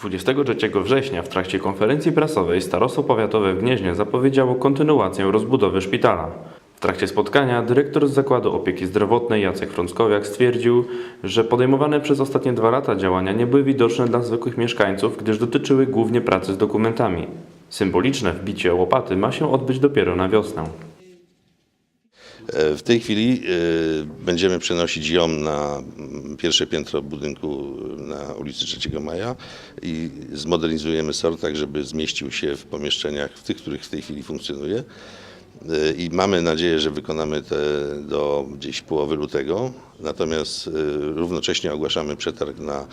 23 września w trakcie konferencji prasowej Starostwo Powiatowe w Gnieźnie zapowiedziało kontynuację rozbudowy szpitala. W trakcie spotkania dyrektor z Zakładu Opieki Zdrowotnej Jacek Frąckowiak stwierdził, że podejmowane przez ostatnie dwa lata działania nie były widoczne dla zwykłych mieszkańców, gdyż dotyczyły głównie pracy z dokumentami. Symboliczne wbicie łopaty ma się odbyć dopiero na wiosnę. E, W tej chwili e, będziemy przenosić ją na mm, pierwsze piętro budynku na ulicy 3 Maja i zmodernizujemy SOR tak, żeby zmieścił się w pomieszczeniach, w tych, których w tej chwili funkcjonuje. E, I mamy nadzieję, że wykonamy te do gdzieś połowy lutego. Natomiast e, równocześnie ogłaszamy przetarg na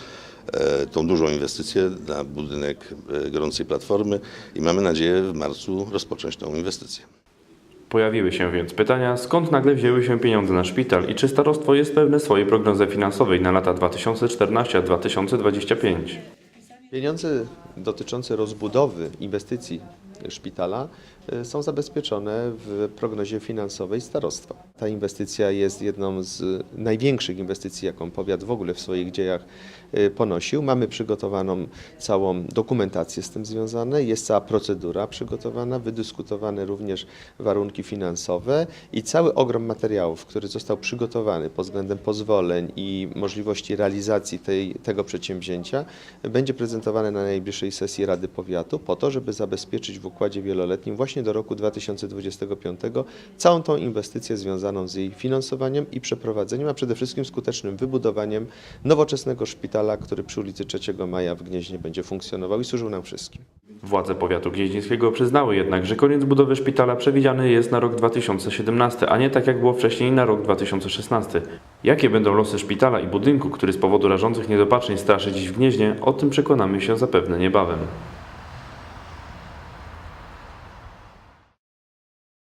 e, tą dużą inwestycję, na budynek e, gorącej platformy i mamy nadzieję w marcu rozpocząć tą inwestycję. Pojawiły się więc pytania, skąd nagle wzięły się pieniądze na szpital i czy starostwo jest pewne swojej prognozy finansowej na lata 2014-2025. Pieniądze dotyczące rozbudowy inwestycji szpitala e, są zabezpieczone w prognozie finansowej starostwa. Ta inwestycja jest jedną z największych inwestycji, jaką powiat w ogóle w swoich dziejach e, ponosił. Mamy przygotowaną całą dokumentację z tym związane, jest cała procedura przygotowana, wydyskutowane również warunki finansowe i cały ogrom materiałów, który został przygotowany pod względem pozwoleń i możliwości realizacji tej, tego przedsięwzięcia będzie prezentowany na najbliższej sesji Rady Powiatu po to, żeby zabezpieczyć w układzie wieloletnim właśnie do roku 2025 całą tą inwestycję związaną z jej finansowaniem i przeprowadzeniem, a przede wszystkim skutecznym wybudowaniem nowoczesnego szpitala, który przy ulicy 3 Maja w Gnieźnie będzie funkcjonował i służył nam wszystkim. Władze powiatu gnieźnieńskiego przyznały jednak, że koniec budowy szpitala przewidziany jest na rok 2017, a nie tak jak było wcześniej na rok 2016. Jakie będą losy szpitala i budynku, który z powodu rażących niedopatrzeń straszy dziś w Gnieźnie, o tym przekonamy się zapewne niebawem.